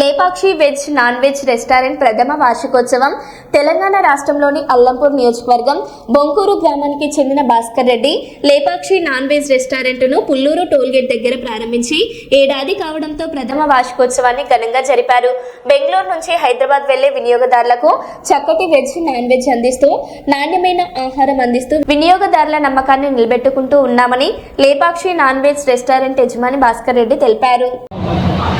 Lepakshi veg non veg restaurant ప్రథమ వార్షికోత్సవం తెలంగాణ రాష్ట్రంలోని అల్లంపూర్ నియోజకవర్గం బొంకూరు గ్రామానికి చెందిన భాస్కర్ రెడ్డి లేపాక్షి నాన్ వెజ్ రెస్టారెంట్ను పుల్లూరు టోల్గేట్ దగ్గర ప్రారంభించి ఏడాది కావడంతో ప్రథమ వార్షికోత్సవాన్ని ఘనంగా జరిపారు. బెంగళూరు నుంచి హైదరాబాద్ వెళ్ళే వినియోగదారులకు చక్కటి వెజ్ నాన్ వెజ్ అందిస్తూ నాణ్యమైన ఆహారం అందిస్తూ వినియోగదారుల నమ్మకాన్ని నిలబెట్టుకుంటూ ఉన్నామని లేపాక్షి నాన్ వెజ్ రెస్టారెంట్ యజమాని భాస్కర్ రెడ్డి తెలిపారు.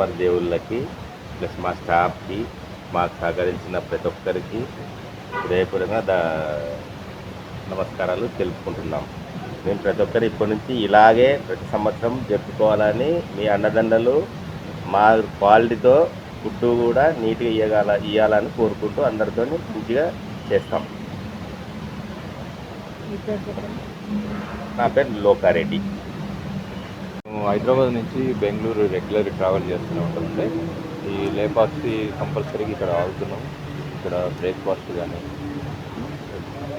కస్టమర్ దేవుళ్ళకి ప్లస్ మా స్టాఫ్కి మాకు సహకరించిన ప్రతి ఒక్కరికి హృదయపూర్వకంగా దా నమస్కారాలు తెలుపుకుంటున్నాం. మేము ప్రతి ఒక్కరు ఇప్పటి నుంచి ఇలాగే ప్రతి సంవత్సరం జరుపుకోవాలని మీ అండదండలు మా క్వాలిటీతో ఫుడ్ కూడా నీట్గా ఇవ్వగల ఇవ్వాలని కోరుకుంటూ అందరితో మంచిగా చేస్తాం. నా పేరు లోకారెడ్డి. మేము హైదరాబాద్ నుంచి బెంగళూరు రెగ్యులర్ ట్రావెల్ చేస్తూనే ఉంటామండి. ఈ లేపాక్షి కంపల్సరీగా ఇక్కడ ఆగుతున్నాం. ఇక్కడ బ్రేక్ఫాస్ట్ కానీ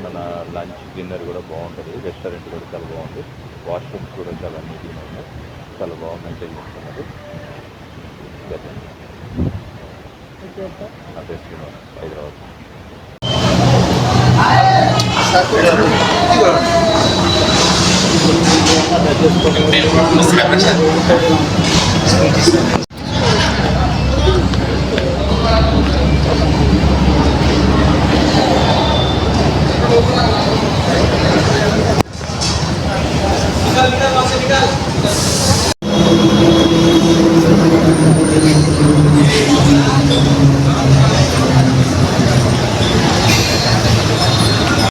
మన లంచ్ డిన్నర్ కూడా బాగుంటుంది. రెస్టారెంట్ కూడా చాలా బాగుంది. వాష్రూమ్స్ కూడా చాలా నీట్గా ఉన్నాయి. చాలా బాగా మెయింటైన్ చేస్తున్నారు. అదే హైదరాబాద్. Merci, ma prochaine.